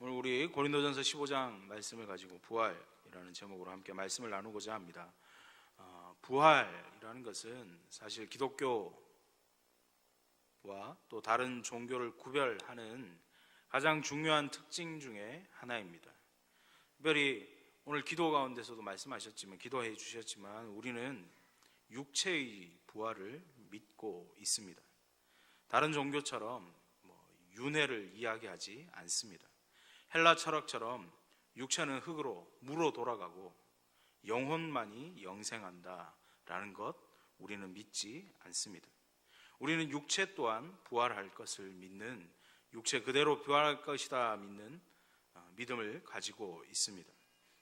오늘 우리 고린도전서 15장 말씀을 가지고 부활이라는 제목으로 함께 말씀을 나누고자 합니다. 어, 부활이라는 것은 사실 기독교와 또 다른 종교를 구별하는 가장 중요한 특징 중에 하나입니다. 특별히 오늘 기도 가운데서도 말씀하셨지만 기도해 주셨지만 우리는 육체의 부활을 믿고 있습니다. 다른 종교처럼 뭐 윤회를 이야기하지 않습니다. 헬라 철학처럼 육체는 흙으로 무로 돌아가고 영혼만이 영생한다라는 것 우리는 믿지 않습니다. 우리는 육체 또한 부활할 것을 믿는 육체 그대로 부활할 것이다 믿는 어, 믿음을 가지고 있습니다.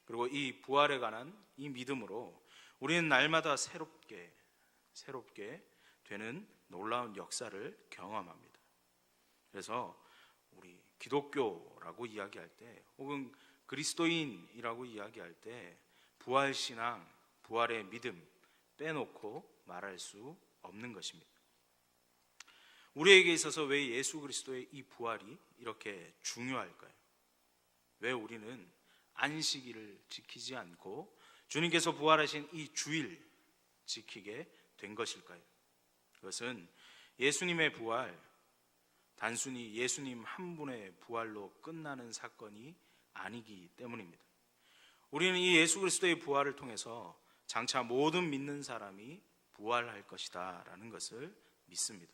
그리고 이 부활에 관한 이 믿음으로 우리는 날마다 새롭게 새롭게 되는 놀라운 역사를 경험합니다. 그래서 우리 기독교라고 이야기할 때 혹은 그리스도인이라고 이야기할 때 부활 신앙, 부활의 믿음 빼놓고 말할 수 없는 것입니다. 우리에게 있어서 왜 예수 그리스도의 이 부활이 이렇게 중요할까요? 왜 우리는 안식일을 지키지 않고 주님께서 부활하신 이 주일 지키게 된 것일까요? 그것은 예수님의 부활, 단순히 예수님 한 분의 부활로 끝나는 사건이 아니기 때문입니다. 우리는 이 예수 그리스도의 부활을 통해서 장차 모든 믿는 사람이 부활할 것이다라는 것을 믿습니다.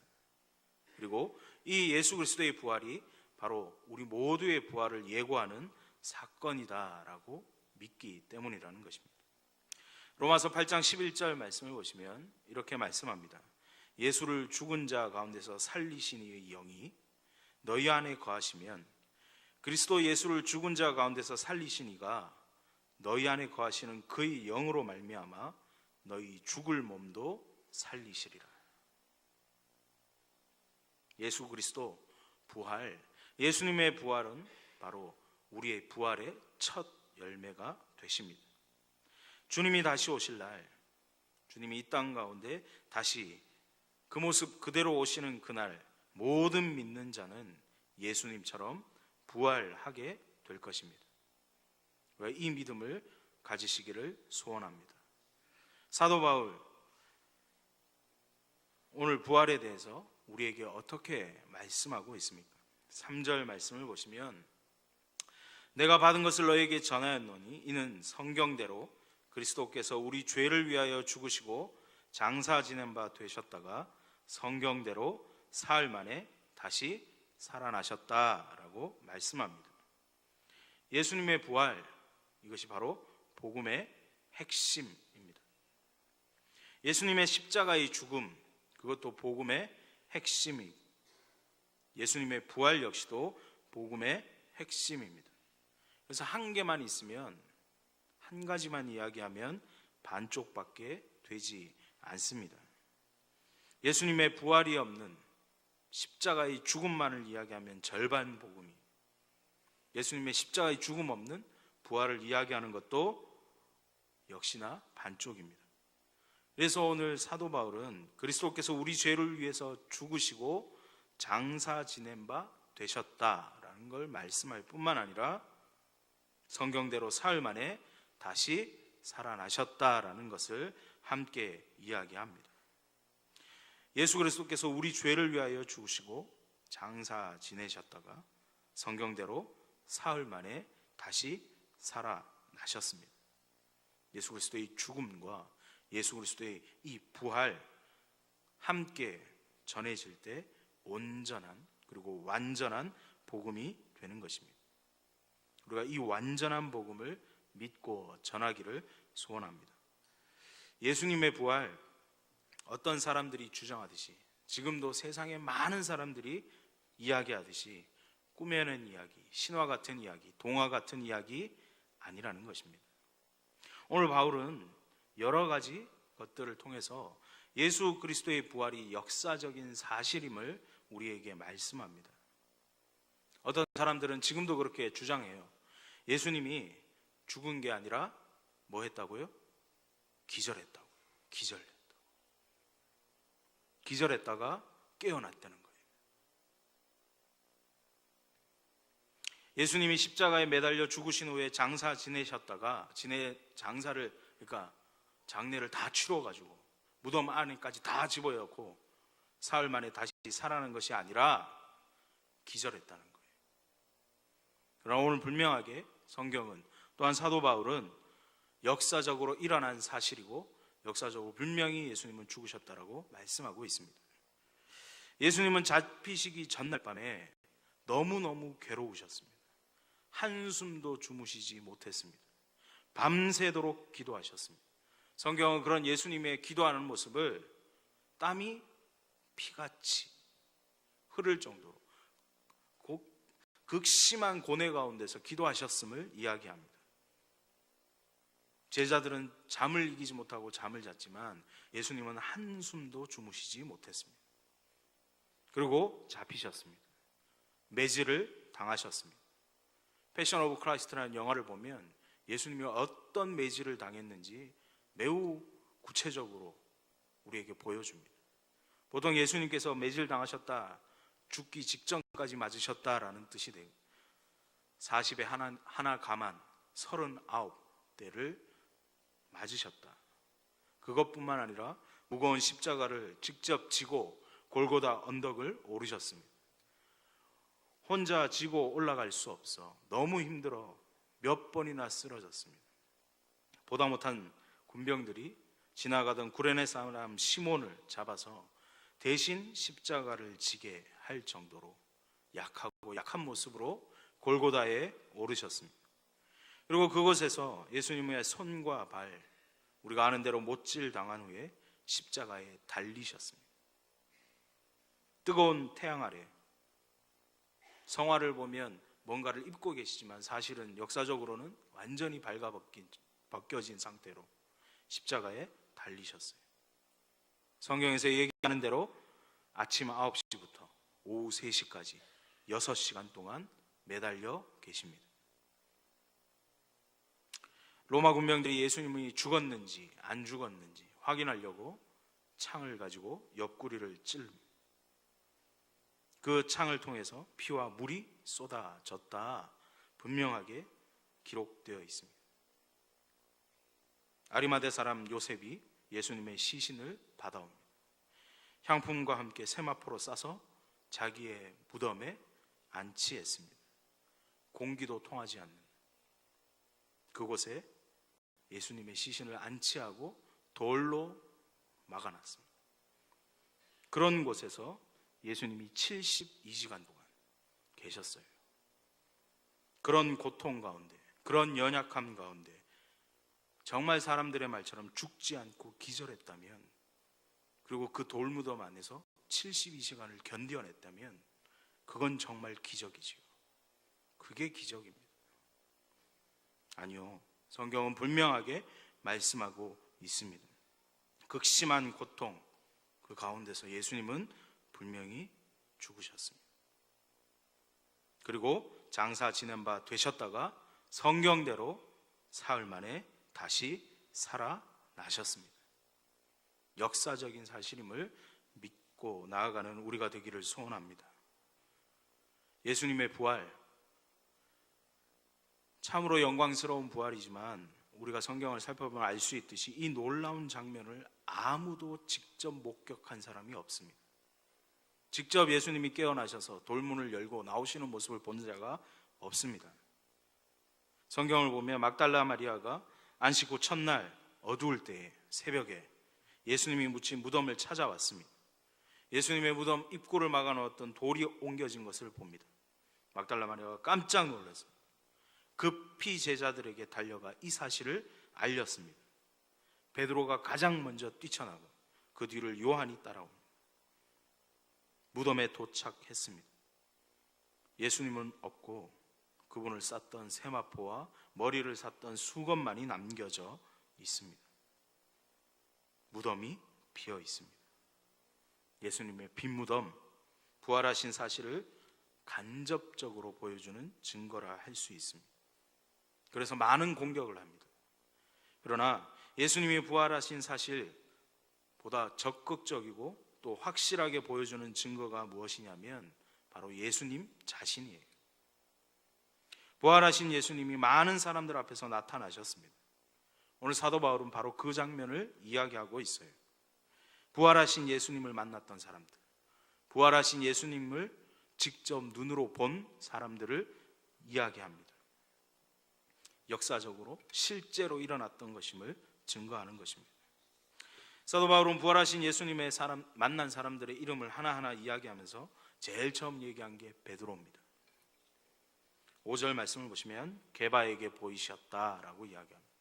그리고 이 예수 그리스도의 부활이 바로 우리 모두의 부활을 예고하는 사건이다라고 믿기 때문이라는 것입니다. 로마서 8장 11절 말씀을 보시면 이렇게 말씀합니다. 예수를 죽은 자 가운데서 살리신 이의 영이 너희 안에 거하시면 그리스도 예수를 죽은 자 가운데서 살리신 이가 너희 안에 거하시는 그의 영으로 말미암아 너희 죽을 몸도 살리시리라. 예수 그리스도 부활, 예수님의 부활은 바로 우리의 부활의 첫 열매가 되십니다. 주님이 다시 오실 날, 주님이 이 땅 가운데 다시 그 모습 그대로 오시는 그날, 모든 믿는 자는 예수님처럼 부활하게 될 것입니다. 이 믿음을 가지시기를 소원합니다. 사도 바울, 오늘 부활에 대해서 우리에게 어떻게 말씀하고 있습니까? 3절 말씀을 보시면 내가 받은 것을 너에게 전하였노니 이는 성경대로 그리스도께서 우리 죄를 위하여 죽으시고 장사 지낸 바 되셨다가 성경대로 사흘 만에 다시 살아나셨다라고 말씀합니다. 예수님의 부활 이것이 바로 복음의 핵심입니다. 예수님의 십자가의 죽음 그것도 복음의 핵심이 예수님의 부활 역시도 복음의 핵심입니다. 그래서 한 개만 있으면 한 가지만 이야기하면 반쪽밖에 되지 않습니다. 예수님의 부활이 없는 십자가의 죽음만을 이야기하면 절반 복음이 예수님의 십자가의 죽음 없는 부활을 이야기하는 것도 역시나 반쪽입니다. 그래서 오늘 사도 바울은 그리스도께서 우리 죄를 위해서 죽으시고 장사 지낸 바 되셨다라는 걸 말씀할 뿐만 아니라 성경대로 사흘 만에 다시 살아나셨다라는 것을 함께 이야기합니다. 예수 그리스도께서 우리 죄를 위하여 죽으시고 장사 지내셨다가 성경대로 사흘 만에 다시 살아나셨습니다. 예수 그리스도의 죽음과 예수 그리스도의 이 부활 함께 전해질 때 온전한 그리고 완전한 복음이 되는 것입니다. 우리가 이 완전한 복음을 믿고 전하기를 소원합니다. 예수님의 부활 어떤 사람들이 주장하듯이 지금도 세상에 많은 사람들이 이야기하듯이 꾸며낸 이야기, 신화 같은 이야기, 동화 같은 이야기 아니라는 것입니다. 오늘 바울은 여러 가지 것들을 통해서 예수 그리스도의 부활이 역사적인 사실임을 우리에게 말씀합니다. 어떤 사람들은 지금도 그렇게 주장해요. 예수님이 죽은 게 아니라 뭐 했다고요? 기절했다고. 기절. 기절했다가 깨어났다는 거예요. 예수님이 십자가에 매달려 죽으신 후에 장사 지내셨다가 지내 장사를 그러니까 장례를 다 치러 가지고 무덤 안에까지 다 집어넣고 사흘 만에 다시 살아난 것이 아니라 기절했다는 거예요. 그러나 오늘 분명하게 성경은 또한 사도 바울은 역사적으로 일어난 사실이고 역사적으로 분명히 예수님은 죽으셨다라고 말씀하고 있습니다. 예수님은 잡히시기 전날 밤에 너무너무 괴로우셨습니다. 한숨도 주무시지 못했습니다. 밤새도록 기도하셨습니다. 성경은 그런 예수님의 기도하는 모습을 땀이 피같이 흐를 정도로 극심한 고뇌 가운데서 기도하셨음을 이야기합니다. 제자들은 잠을 이기지 못하고 잠을 잤지만 예수님은 한숨도 주무시지 못했습니다. 그리고 잡히셨습니다. 매질을 당하셨습니다. 패션 오브 크라이스트라는 영화를 보면 예수님이 어떤 매질을 당했는지 매우 구체적으로 우리에게 보여줍니다. 보통 예수님께서 매질 당하셨다, 죽기 직전까지 맞으셨다라는 뜻이 돼요. 40에 하나, 하나 가만 39대를 맞으셨다. 그것뿐만 아니라 무거운 십자가를 직접 지고 골고다 언덕을 오르셨습니다. 혼자 지고 올라갈 수 없어 너무 힘들어 몇 번이나 쓰러졌습니다. 보다 못한 군병들이 지나가던 구레네 사람 시몬을 잡아서 대신 십자가를 지게 할 정도로 약하고 약한 모습으로 골고다에 오르셨습니다. 그리고 그곳에서 예수님의 손과 발, 우리가 아는 대로 못질 당한 후에 십자가에 달리셨습니다. 뜨거운 태양 아래 성화를 보면 뭔가를 입고 계시지만 사실은 역사적으로는 완전히 발가 벗겨진 상태로 십자가에 달리셨어요. 성경에서 얘기하는 대로 아침 9시부터 오후 3시까지 6시간 동안 매달려 계십니다. 로마 군병들이 예수님이 죽었는지 안 죽었는지 확인하려고 창을 가지고 옆구리를 찔릅니다. 그 창을 통해서 피와 물이 쏟아졌다 분명하게 기록되어 있습니다. 아리마대 사람 요셉이 예수님의 시신을 받아옵니다. 향품과 함께 세마포로 싸서 자기의 무덤에 안치했습니다. 공기도 통하지 않는 그곳에 예수님의 시신을 안치하고 돌로 막아놨습니다. 그런 곳에서 예수님이 72시간 동안 계셨어요. 그런 고통 가운데, 그런 연약함 가운데, 정말 사람들의 말처럼 죽지 않고 기절했다면, 그리고 그 돌무덤 안에서 72시간을 견뎌냈다면, 그건 정말 기적이지요. 그게 기적입니다. 아니요. 성경은 분명하게 말씀하고 있습니다. 극심한 고통, 그 가운데서 예수님은 분명히 죽으셨습니다. 그리고 장사 지낸 바 되셨다가 성경대로 사흘 만에 다시 살아나셨습니다. 역사적인 사실임을 믿고 나아가는 우리가 되기를 소원합니다. 예수님의 부활, 참으로 영광스러운 부활이지만 우리가 성경을 살펴보면 알 수 있듯이 이 놀라운 장면을 아무도 직접 목격한 사람이 없습니다. 직접 예수님이 깨어나셔서 돌문을 열고 나오시는 모습을 본 자가 없습니다. 성경을 보면 막달라 마리아가 안식 후 첫날 어두울 때에 새벽에 예수님이 묻힌 무덤을 찾아왔습니다. 예수님의 무덤 입구를 막아 놓았던 돌이 옮겨진 것을 봅니다. 막달라 마리아가 깜짝 놀랐습니다. 급히 제자들에게 달려가 이 사실을 알렸습니다. 베드로가 가장 먼저 뛰쳐나고 그 뒤를 요한이 따라옵니다. 무덤에 도착했습니다. 예수님은 없고 그분을 쌌던 세마포와 머리를 쌌던 수건만이 남겨져 있습니다. 무덤이 비어 있습니다. 예수님의 빈 무덤, 부활하신 사실을 간접적으로 보여주는 증거라 할 수 있습니다. 그래서 많은 공격을 합니다. 그러나 예수님이 부활하신 사실보다 적극적이고 또 확실하게 보여주는 증거가 무엇이냐면 바로 예수님 자신이에요. 부활하신 예수님이 많은 사람들 앞에서 나타나셨습니다. 오늘 사도 바울은 바로 그 장면을 이야기하고 있어요. 부활하신 예수님을 만났던 사람들, 부활하신 예수님을 직접 눈으로 본 사람들을 이야기합니다. 역사적으로 실제로 일어났던 것임을 증거하는 것입니다. 사도 바울은 부활하신 예수님의 사람 만난 사람들의 이름을 하나하나 이야기하면서 제일 처음 얘기한 게 베드로입니다. 5절 말씀을 보시면 게바에게 보이셨다라고 이야기합니다.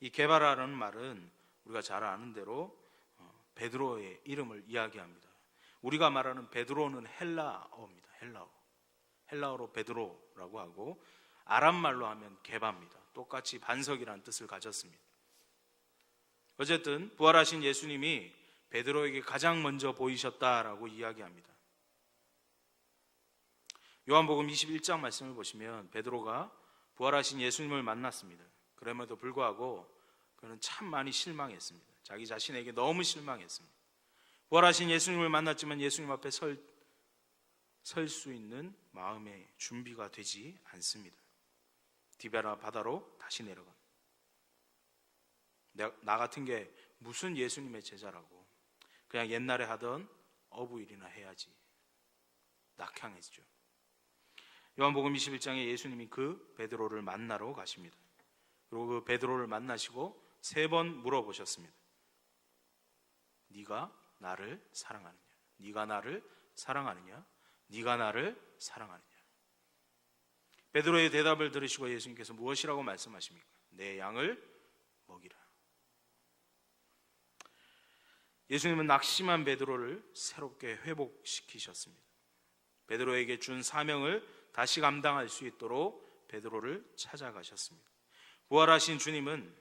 이 게바라는 말은 우리가 잘 아는 대로 어, 베드로의 이름을 이야기합니다. 우리가 말하는 베드로는 헬라어입니다. 헬라어. 헬라어로 베드로라고 하고 아람 말로 하면 게바입니다. 똑같이 반석이라는 뜻을 가졌습니다. 어쨌든 부활하신 예수님이 베드로에게 가장 먼저 보이셨다라고 이야기합니다. 요한복음 21장 말씀을 보시면 베드로가 부활하신 예수님을 만났습니다. 그럼에도 불구하고 그는 참 많이 실망했습니다. 자기 자신에게 너무 실망했습니다. 부활하신 예수님을 만났지만 예수님 앞에 설설수 있는 마음의 준비가 되지 않습니다. 디베라 바다로 다시 내려갑니다. 나 같은 게 무슨 예수님의 제자라고 그냥 옛날에 하던 어부일이나 해야지 낙향했죠. 요한복음 21장에 예수님이 그 베드로를 만나러 가십니다. 그리고 그 베드로를 만나시고 세 번 물어보셨습니다. 네가 나를 사랑하느냐? 네가 나를 사랑하느냐? 네가 나를 사랑하느냐? 베드로의 대답을 들으시고 예수님께서 무엇이라고 말씀하십니까? 내 양을 먹이라. 예수님은 낙심한 베드로를 새롭게 회복시키셨습니다. 베드로에게 준 사명을 다시 감당할 수 있도록 베드로를 찾아가셨습니다. 부활하신 주님은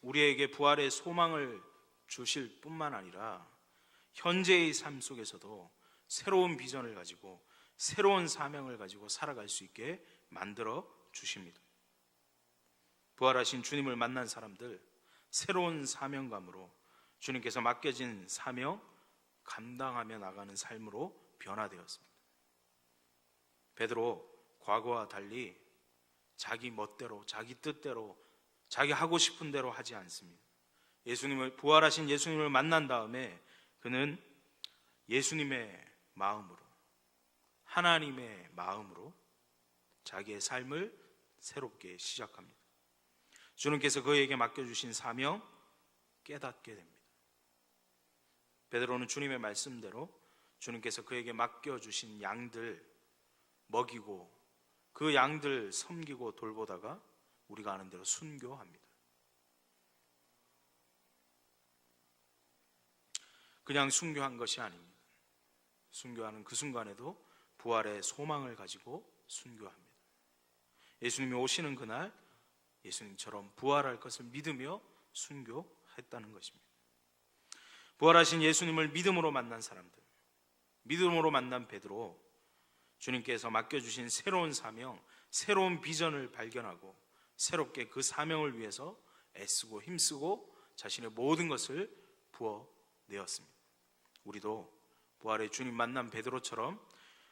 우리에게 부활의 소망을 주실 뿐만 아니라 현재의 삶 속에서도 새로운 비전을 가지고 새로운 사명을 가지고 살아갈 수 있게 만들어 주십니다. 부활하신 주님을 만난 사람들 새로운 사명감으로 주님께서 맡겨진 사명 감당하며 나가는 삶으로 변화되었습니다. 베드로 과거와 달리 자기 멋대로 자기 뜻대로 자기 하고 싶은 대로 하지 않습니다. 예수님을 부활하신 예수님을 만난 다음에 그는 예수님의 마음으로 하나님의 마음으로 자기의 삶을 새롭게 시작합니다. 주님께서 그에게 맡겨주신 사명 깨닫게 됩니다. 베드로는 주님의 말씀대로 주님께서 그에게 맡겨주신 양들 먹이고 그 양들 섬기고 돌보다가 우리가 아는 대로 순교합니다. 그냥 순교한 것이 아닙니다. 순교하는 그 순간에도 부활의 소망을 가지고 순교합니다. 예수님이 오시는 그날 예수님처럼 부활할 것을 믿으며 순교했다는 것입니다. 부활하신 예수님을 믿음으로 만난 사람들, 믿음으로 만난 베드로, 주님께서 맡겨주신 새로운 사명, 새로운 비전을 발견하고 새롭게 그 사명을 위해서 애쓰고 힘쓰고 자신의 모든 것을 부어 내었습니다. 우리도 부활의 주님 만난 베드로처럼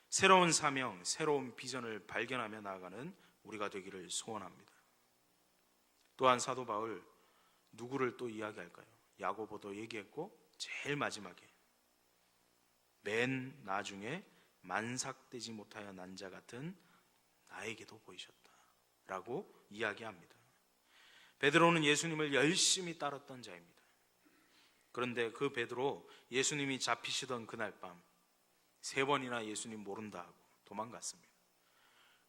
새로운 사명, 새로운 비전을 발견하며 나아가는 우리가 되기를 소원합니다. 또한 사도 바울 누구를 또 이야기할까요? 야고보도 얘기했고 제일 마지막에 맨 나중에 만삭되지 못하여 난 자 같은 나에게도 보이셨다라고 이야기합니다. 베드로는 예수님을 열심히 따랐던 자입니다. 그런데 그 베드로 예수님이 잡히시던 그날 밤 세 번이나 예수님 모른다 하고 도망갔습니다.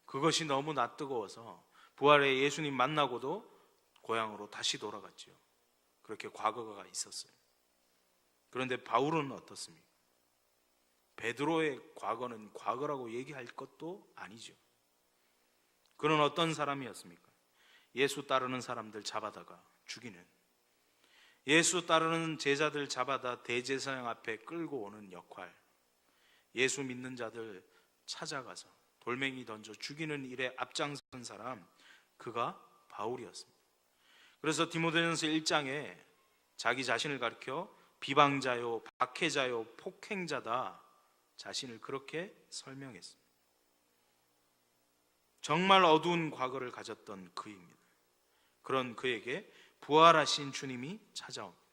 그것이 너무 낯뜨거워서 부활의 예수님 만나고도 고향으로 다시 돌아갔죠. 그렇게 과거가 있었어요. 그런데 바울은 어떻습니까? 베드로의 과거는 과거라고 얘기할 것도 아니죠. 그는 어떤 사람이었습니까? 예수 따르는 사람들 잡아다가 죽이는 예수 따르는 제자들 잡아다 대제사장 앞에 끌고 오는 역할 예수 믿는 자들 찾아가서 돌멩이 던져 죽이는 일에 앞장선 사람 그가 바울이었습니다. 그래서 디모데전서 1장에 자기 자신을 가리켜 비방자요, 박해자요, 폭행자다 자신을 그렇게 설명했습니다. 정말 어두운 과거를 가졌던 그입니다. 그런 그에게 부활하신 주님이 찾아옵니다.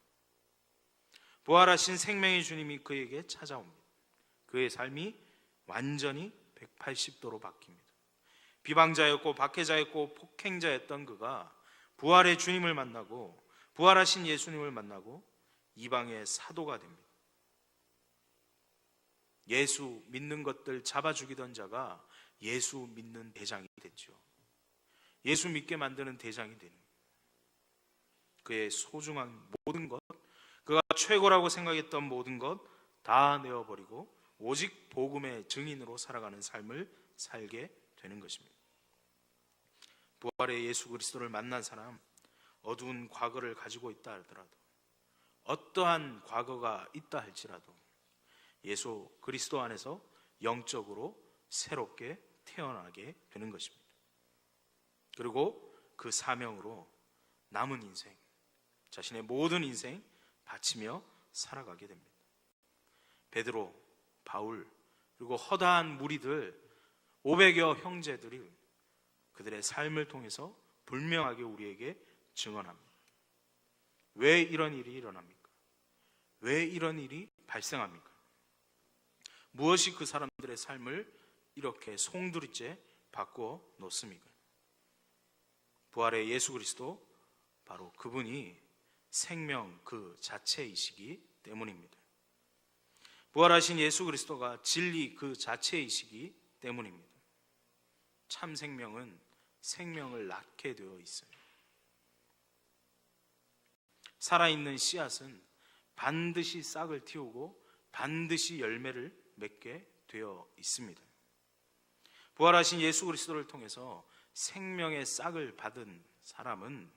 부활하신 생명의 주님이 그에게 찾아옵니다. 그의 삶이 완전히 180도로 바뀝니다. 비방자였고 박해자였고 폭행자였던 그가 부활의 주님을 만나고 부활하신 예수님을 만나고 이방의 사도가 됩니다. 예수 믿는 것들 잡아 죽이던 자가 예수 믿는 대장이 됐죠. 예수 믿게 만드는 대장이 되는. 그의 소중한 모든 것, 그가 최고라고 생각했던 모든 것 다 내어버리고 오직 복음의 증인으로 살아가는 삶을 살게 되는 것입니다. 부활의 예수 그리스도를 만난 사람, 어두운 과거를 가지고 있다 하더라도, 어떠한 과거가 있다 할지라도, 예수 그리스도 안에서 영적으로 새롭게 태어나게 되는 것입니다. 그리고 그 사명으로 남은 인생, 자신의 모든 인생 바치며 살아가게 됩니다. 베드로, 바울, 그리고 허다한 무리들, 500여 형제들이 그들의 삶을 통해서 분명하게 우리에게 증언합니다. 왜 이런 일이 일어납니까? 왜 이런 일이 발생합니까? 무엇이 그 사람들의 삶을 이렇게 송두리째 바꿔 놓습니까? 부활의 예수 그리스도 바로 그분이 생명 그 자체이시기 때문입니다. 부활하신 예수 그리스도가 진리 그 자체이시기 때문입니다. 참 생명은 생명을 낳게 되어 있어요. 살아있는 씨앗은 반드시 싹을 틔우고 반드시 열매를 맺게 되어 있습니다. 부활하신 예수 그리스도를 통해서 생명의 싹을 받은 사람은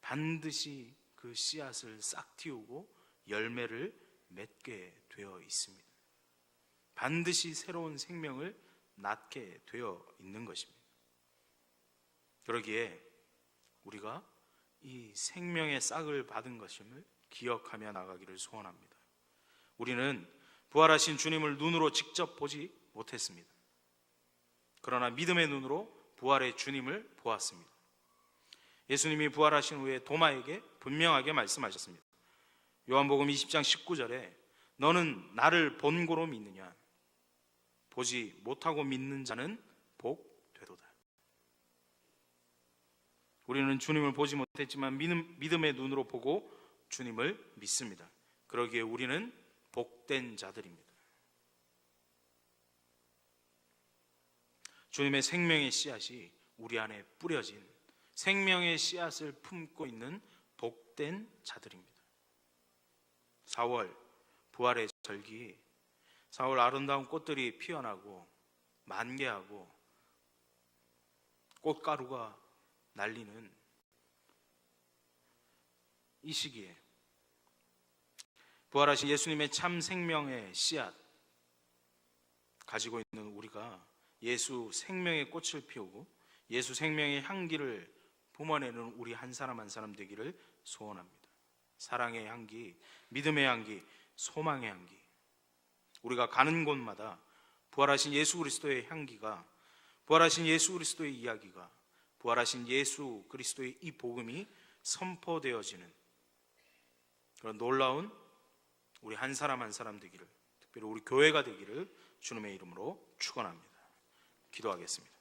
반드시 그 씨앗을 싹 틔우고 열매를 맺게 되어 있습니다. 반드시 새로운 생명을 낳게 되어 있는 것입니다. 그러기에 우리가 이 생명의 싹을 받은 것임을 기억하며 나가기를 소원합니다. 우리는 부활하신 주님을 눈으로 직접 보지 못했습니다. 그러나 믿음의 눈으로 부활의 주님을 보았습니다. 예수님이 부활하신 후에 도마에게 분명하게 말씀하셨습니다. 요한복음 20장 19절에 너는 나를 본고로 믿느냐? 보지 못하고 믿는 자는 복 되도다. 우리는 주님을 보지 못했지만 믿음, 의 눈으로 보고 주님을 믿습니다. 그러기에 우리는 복된 자들입니다. 주님의 생명의 씨앗이 우리 안에 뿌려진 생명의 씨앗을 품고 있는 복된 자들입니다. 4월 부활의 절기 4월 아름다운 꽃들이 피어나고 만개하고 꽃가루가 날리는 이 시기에 부활하신 예수님의 참 생명의 씨앗 가지고 있는 우리가 예수 생명의 꽃을 피우고 예수 생명의 향기를 뿜어내는 우리 한 사람 한 사람 되기를 소원합니다. 사랑의 향기, 믿음의 향기, 소망의 향기. 우리가 가는 곳마다 부활하신 예수 그리스도의 향기가 부활하신 예수 그리스도의 이야기가 부활하신 예수 그리스도의 이 복음이 선포되어지는 그런 놀라운 우리 한 사람 한 사람 되기를 특별히 우리 교회가 되기를 주님의 이름으로 축원합니다. 기도하겠습니다.